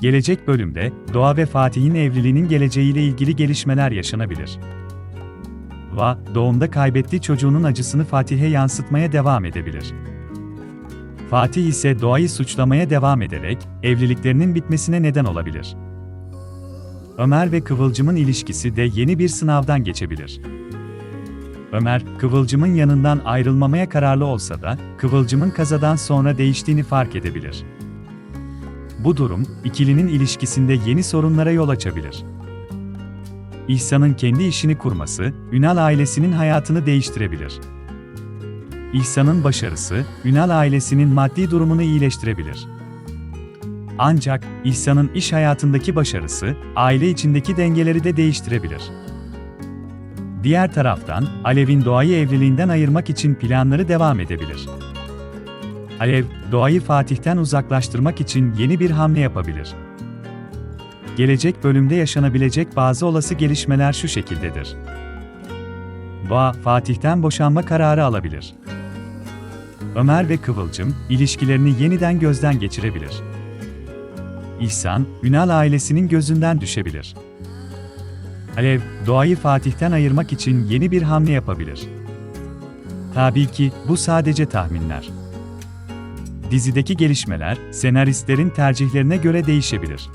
Gelecek bölümde, Doğa ve Fatih'in evliliğinin geleceğiyle ilgili gelişmeler yaşanabilir. Va, doğumda kaybettiği çocuğunun acısını Fatih'e yansıtmaya devam edebilir. Fatih ise Doğa'yı suçlamaya devam ederek, evliliklerinin bitmesine neden olabilir. Ömer ve Kıvılcım'ın ilişkisi de yeni bir sınavdan geçebilir. Ömer, Kıvılcım'ın yanından ayrılmamaya kararlı olsa da, Kıvılcım'ın kazadan sonra değiştiğini fark edebilir. Bu durum, ikilinin ilişkisinde yeni sorunlara yol açabilir. İhsan'ın kendi işini kurması, Ünal ailesinin hayatını değiştirebilir. İhsan'ın başarısı, Ünal ailesinin maddi durumunu iyileştirebilir. Ancak, İhsan'ın iş hayatındaki başarısı, aile içindeki dengeleri de değiştirebilir. Diğer taraftan, Alev'in Doğa'yı evliliğinden ayırmak için planları devam edebilir. Alev, Doğa'yı Fatih'ten uzaklaştırmak için yeni bir hamle yapabilir. Gelecek bölümde yaşanabilecek bazı olası gelişmeler şu şekildedir. Doğa, Fatih'ten boşanma kararı alabilir. Ömer ve Kıvılcım, ilişkilerini yeniden gözden geçirebilir. İhsan, Ünal ailesinin gözünden düşebilir. Alev, Doğa'yı Fatih'ten ayırmak için yeni bir hamle yapabilir. Tabii ki, bu sadece tahminler. Dizideki gelişmeler, senaristlerin tercihlerine göre değişebilir.